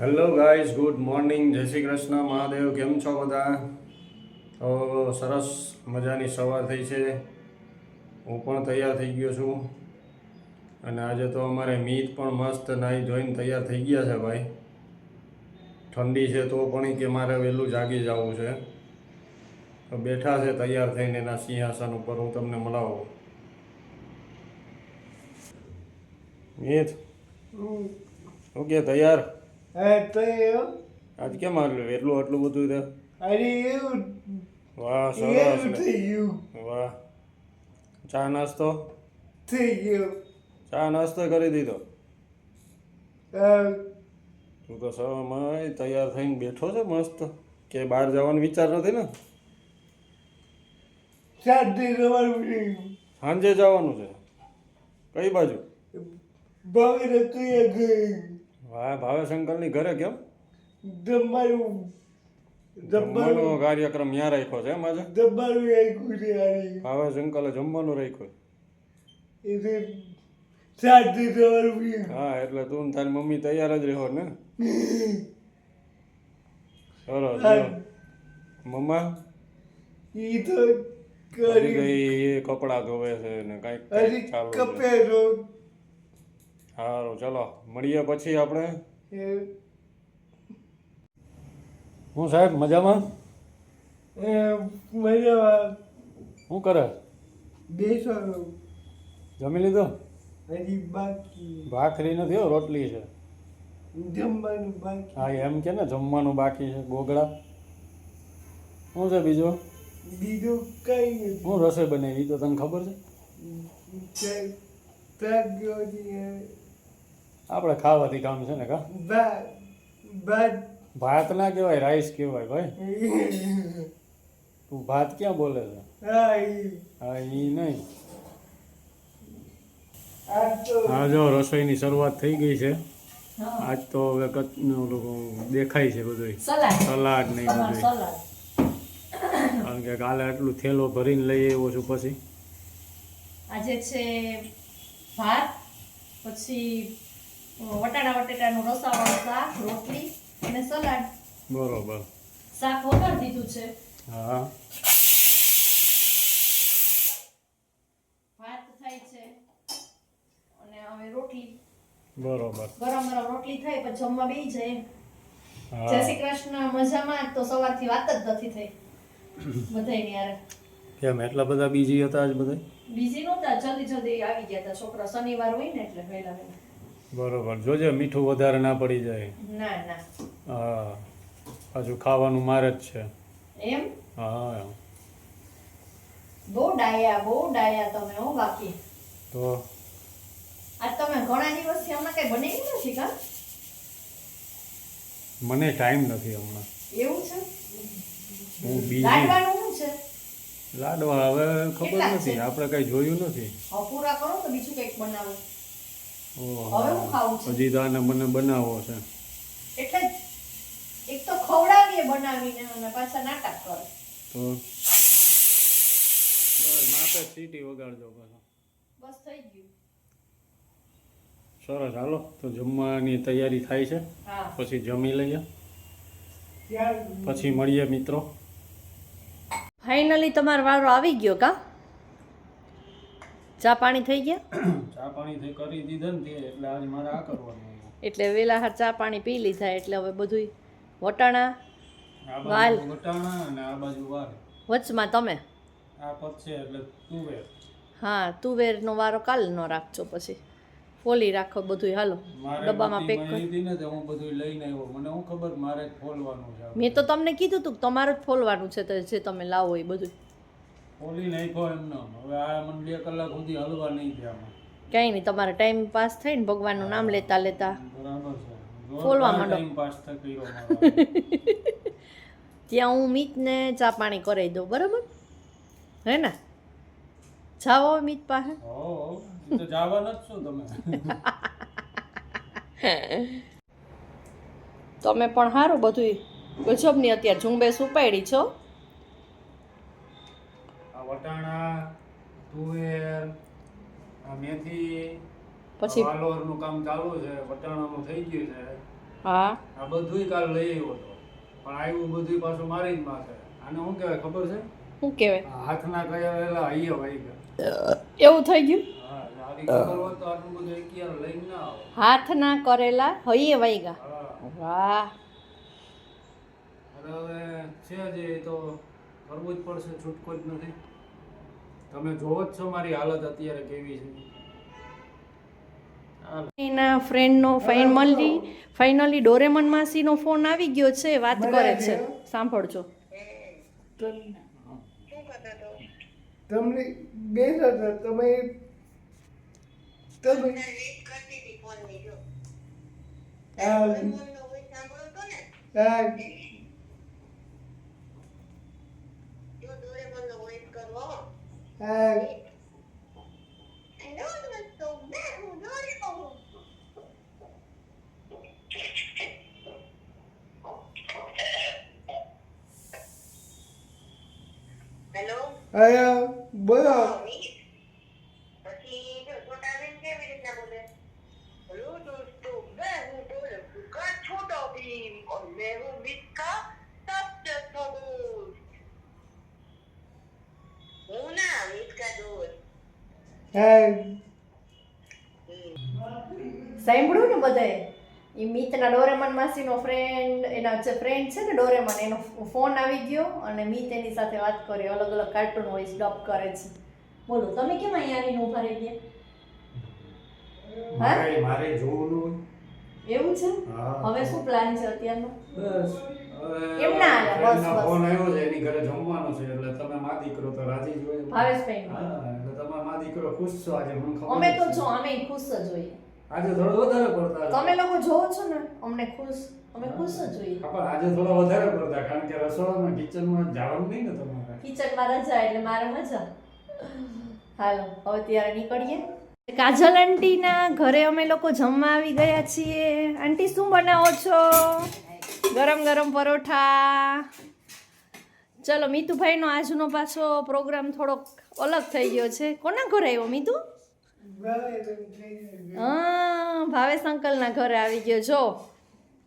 Hello guys good morning જય શ્રી કૃષ્ણ મહાદેવ. કેમ છો બધા? તો સરસ મજાની સવાર થઈ છે. હું પણ તૈયાર થઈ ગયો છું. અને આજે તો અમારે મીત પણ મસ્ત નાહી ધોઈને તૈયાર થઈ ગયા છે ભાઈ. ઠંડી છે તો પણ કે મારે વહેલું જાગી જવું છે. તો બેઠા છે તૈયાર થઈને એના સિંહાસન ઉપર હું તમને મળાવું. મીત ઓકે તૈયાર? આજ કેમ આટલું એટલું આટલું બધું છે? વાહ સરસ વાહ. ચા નાસ્તો? થઈ ગયો. ચા નાસ્તો કરી દીધો? તું તો સમય તૈયાર થઈને બેઠો છે મસ્ત. કે બહાર જવાનો વિચાર નથી ને? સાંજે જવાનું છે. કઈ બાજુ? વાહ ભાવેશ અંકલની ઘરે કેમ? જમવાનો કાર્યક્રમ ત્યાં રાખ્યો છે એમ આજે? ભાવેશ અંકલે જમવાનું રાખ્યું. હા એટલે તું તારી મમ્મી તૈયાર જ રહ્યો ને. સરસ મમ્મા? ઈ તો કરી. ગઈ એ કપડાં ધોવે છે ને કાંઈક કાંઈક ચાલુ છે. સારું ચલો મળીએ પછી આપણે. હું સાહેબ મજામાં? શું કરે? જમી લીધો? હજી બાકી. ભાખરી નથી હો રોટલી છે. જમવાનું બાકી. હા એમ કે ને જમવાનું બાકી છે ગોગળા. શું છે બીજું? બીજું કઈ નથી. શું રસોઈ બનાવી? તો તને ખબર છે. આપણે ખાવાથી કામ છે ને કા? ભાત. ના કહેવાય રાઈસ કહેવાય ભાઈ. તું ભાત ક્યાં બોલે છે? હા એ નહીં. હા જો રસોઈની શરૂઆત થઈ ગઈ છે. આજ તો હવે દેખાય છે બધું સલાડ. નહીં બધું કારણ કે કાલે આટલું થેલો ભરીને લઈ આવ્યો છું પછી. આજે છે ભાત પછી વટાણા બટેટાનું રસાવાળું શાક રોટલી અને સલાડ. બરોબર. શાક વઘાર દીધું છે. હા. ભાત થાય છે અને હવે રોટલી. બરોબર. ગરમ ગરમ રોટલી થાય પછી જમવા બેસી જાય જય શ્રી કૃષ્ણ મજામાં? તો સવારથી વાત જ નથી થઈ. બધાય યાર. કેમ એટલા બધા બીજી હતા આજ બધા બીજી નહોતા જલ્દી જલ્દી આવી ગયા હતા છોકરા શનિવાર હોય ને એટલે વહેલા વહેલા બરોબર. જોજે મીઠું વધારે ના પડી જાય. ના ના. હા. પાછું ખાવાનું મારે જ છે. એમ? હા બહુ ડાયા બહુ ડાયા તમે હો બાકી. તો? આ તમે ઘણા દિવસથી હમણાં કઈ બનાવ્યું નથી કા? મને ટાઈમ નથી હમણાં. એવું છે? હું બીજી. શું છે? લાડવા હવે ખબર નથી. આપણે કઈ જોયું નથી. પૂરા કરો તો બીજું કંઈક બનાવો. હવે હું ખાવું છે. હજી તો આને મને બનાવવો છે. એટલે એક તો ખવડાવીએ બનાવીને અને પાછા નાટક કરે. તો? બસ માથે સીટી વગાડજો પાછો. બસ થઈ ગયું. સરસ હાલો. તો જમવાની તૈયારી થાય છે. પછી જમી લઈએ. પછી મળીએ મિત્રો. ફાઇનલી તમારો વારો આવી ગયો કા? ચા પાણી થઈ ગયા? ચા પાણી થઈ કરી દીધા ને તે એટલે આજે મારે આ કરવાનું એટલે વેલા હાર ચા પાણી પી લીધા એટલે હવે બધું વટાણા વાલ. વટાણા અને આ બાજુ વાલ. વચમાં તમે? આ પતશે એટલે તુવેર. હા તુવેરનો વારો કાલ નો રાખજો પછી. ફોલી રાખો બધું હાલો. ડબ્બામાં પેક કરી. ને હું બધું લઈને આવ્યો. મને હું ખબર મારે ફોલવાનું છે મેં તો તમને કીધું તું કે તમારે જ ફોલવાનું છે જે તમે લાવો એ બધું ફોલી નાખ્યો એમને. હવે આ મને બે કલાક સુધી હલવા નહીં થયા ક્યાંય નહીં તમારે ટાઈમ પાસ થઈને ભગવાનનું નામ લેતા લેતા. બરાબર છે. ફોલવા માંડો. ટાઈમ પાસ થઈ ગયો ત્યાં હું મીતને ચા પાણી કરાવી દઉં બરાબર? હે ને? જાઓ મીત પાસે. હો હો. એ તો જવાના જ છો તમે. તમે પણ સારું બધું ગજબની અત્યારે ઝુંબેશ ઉપાડી છો. વટાણા તુવેર આ મેથી પછી વાલોરનું કામ ચાલુ છે વટાણાનું થઈ ગયું છે. હા. આ બધુંય કાલ લઈ આવ્યો હતો. પણ આવ્યું બધું પાછું મારી જ માથે આને શું કહેવાય ખબર છે? શું કહેવાય? હાથના કયા વેલા અહીંયા ગયા. એવું થઈ ગયું? હા એટલે આવી ખબર હોત તો આટલું બધું એકિયાર લઈને ના આવો. હાથ ના કરેલા હૈયે વાઈગા વાહ. અરે હવે છે જે તો કરવું જ પડશે છૂટકો જ નથી. તમે જોવો જ છો મારી હાલત અત્યારે કેવી છે. એના ફ્રેન્ડનો ફાઇનલી ફાઇનલી ડોરેમન માસીનો ફોન આવી ગયો છે વાત કરે છે. સાંભળજો. તમ- તમને બેઠા હતા તમે તમે હા હા હા હેલો બોલો Ludo, tu, ben, tu, le, tu, tu, tu, tu, tu, tu, tu, tu, tu, સાંભળ્યું ને બધાએ? એ મિતના ડોરેમન માસીનો ફ્રેન્ડ એના જે ફ્રેન્ડ છે ને ડોરેમન એનો ફોન આવી ગયો અને મિત એની સાથે વાત કરી અલગ અલગ કાર્ટૂન વોઇસ ડબ કરે છે. બોલો તમે કેમ અહીંયા આવીને ઊભા રહી ગયા? હા? મારે જોવાનું એવું છે? હવે શું પ્લાન છે અત્યારનો? બસ. એમ ના બસ, બસ. ફોન આવ્યો છે એની ઘરે જમવાનું છે એટલે તમે માદી કરો તો રાજી જોઈએ ભાવેશભાઈ. હા. મા દીકરો ખુશ છો? આજે મને ખબર અમે તો છે. જો અમે ખુશ જ હોઈએ. આજે થોડો વધારે પડતા તમે લોકો જોવો છો ને અમને ખુશ અમે ખુશ જ હોઈએ. પણ આજે થોડો વધારે પડતા કારણ કે રસોડામાં કિચનમાં જવાનું નહીં ને તમારે? કિચનમાં રજા એટલે મારે મજા. હાલો હવે ત્યારે નીકળીએ. કાજલ આંટીના ઘરે અમે લોકો જમવા આવી ગયા છીએ. આંટી શું બનાવો છો? ગરમ ગરમ પરોઠા. ચલો મીતુભાઈનો આજનો પાછો પ્રોગ્રામ થોડોક અલગ થઈ ગયો છે. કોના ઘરે આવ્યો મીતુ? હા ભાવેશ અંકલના ઘરે આવી ગયો. જો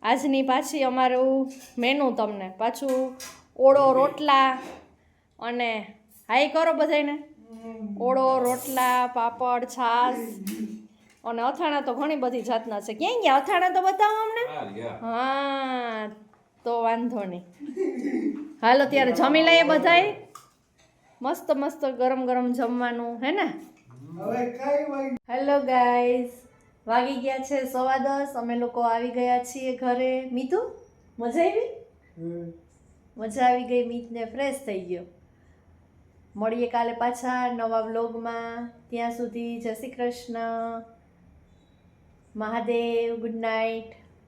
આજની પાછી અમારું મેનુ તમને. પાછું ઓળો રોટલા અને હાઈ કરો બધાને ઓળો રોટલા પાપડ છાશ અને અથાણા તો ઘણી બધી જાતના છે. ક્યાં ગયા? અથાણા તો બતાવો અમને. હા તો વાંધો નહીં. હાલો ત્યારે જમી લઈએ બધાય. મસ્ત મસ્ત ગરમ ગરમ જમવાનું હે ને? હેલો ગાઈઝ વાગી ગયા છે સવા દસ. અમે લોકો આવી ગયા છીએ ઘરે. મીતુ મજા આવી? મજા આવી ગઈ મીતને ફ્રેશ થઈ ગયો. મળીએ કાલે પાછા નવા વ્લોગમાં ત્યાં સુધી જય Shri Krishna. Mahadev good night